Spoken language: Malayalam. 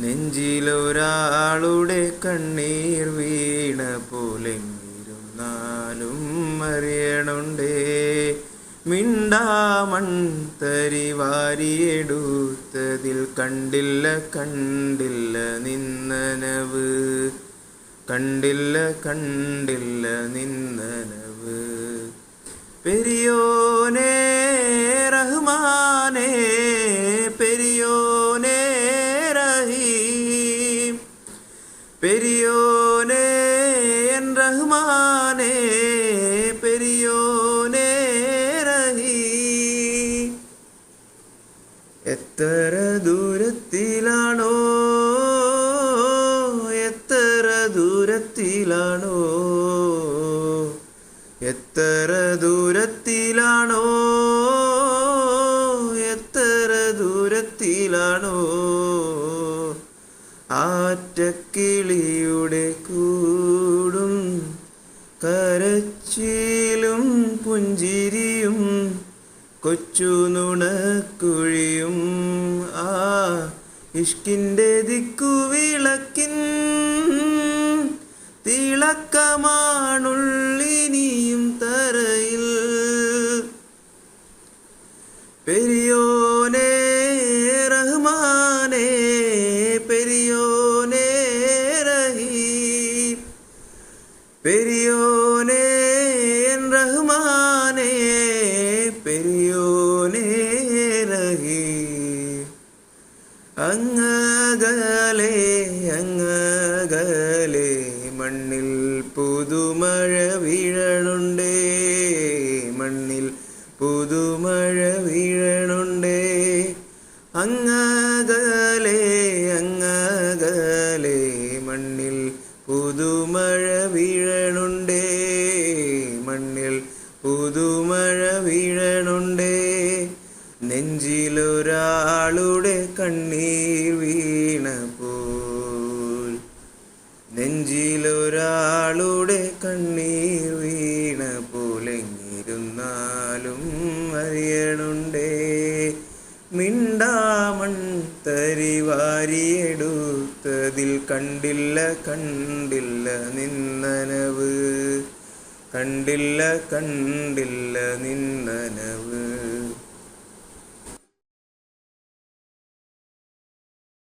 നെഞ്ചിലൊരാളുടെ കണ്ണീർ വീണ പോലെങ്ങിരുന്നാലും അറിയണുണ്ടേ. മിണ്ടാമൺ തരി വാരിയെടുത്തതിൽ കണ്ടില്ല കണ്ടില്ല നിന്നനവ്. കണ്ടില്ല കണ്ടില്ല നിന്നനവ്. പെരിയോനേ റഹ്മാനേ പെരിയോനേ റഹീം. എത്ര ദൂരത്തിലാണോ എത്ര ദൂരത്തിലാണോ എത്ര ദൂരത്തിലാണോ എത്ര ദൂരത്തിലാണോ. ആറ്റക്കിളിയുടെ കരച്ചിലും പുഞ്ചിരിയും കൊച്ചു നുണക്കുഴിയും. ആ ഇഷ്കിന്റെ ദിക്കുവിളക്കിൻ തിളക്കമാണുള്ളിനിയും തറയിൽ. പെരിയോനേ പെരിയോനേ രഹി അങ്ങകലെ അങ്ങകലെ മണ്ണിൽ പുതുമഴ വീഴണുണ്ടേ മണ്ണിൽ പുതുമഴ വീഴണുണ്ടേ. അങ്ങകലെ അങ്ങകലെ മണ്ണിൽ പുതുമഴ വീഴണുണ്ടേ. പുതുമഴ വീഴണുണ്ടേ നെഞ്ചിലൊരാളുടെ കണ്ണീർ വീണപ്പോൾ നെഞ്ചിലൊരാളുടെ കണ്ണീർ വീണ പോലെങ്ങിരുന്നാലും അറിയണുണ്ടേ മിണ്ടാമൺ തരി വാരിയെടുത്തതിൽ കണ്ടില്ല കണ്ടില്ല നിന്നനവ്. കണ്ടില്ല കണ്ടില്ല നിന്നനവ്.